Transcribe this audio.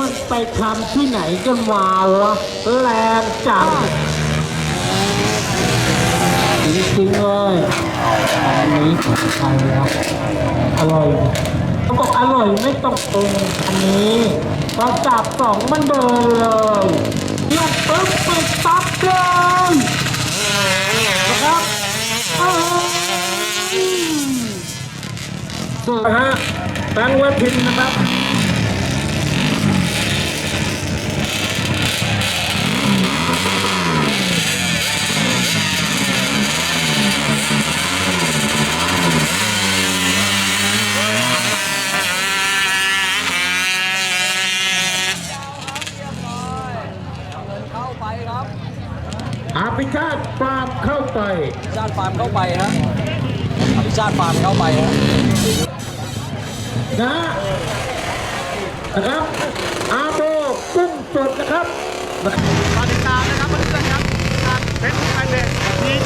มันไปทำที่ไหนกันมาวะแรงจังจริงๆเลยอันนี้ของไทยครับอร่อยเขาบอกอร่อยไม่ต้องปรุงอันนี้พอจับสองมันเดินเลยเรียกปึ๊บปิดปั๊บเลยนะครับสุดนะฮะตั้งไว้พินนะครับ อาพิชาติฟาร์มเข้าไปชาติฟาร์มเข้าไปฮะอภิชาติฟาร์มเข้าไปฮะนะนะครับอาโบกุ้งสดนะครับมาติดตามนะครับเพื่อนๆครับทางเฟซบุ๊กแฟนเพจดีเจ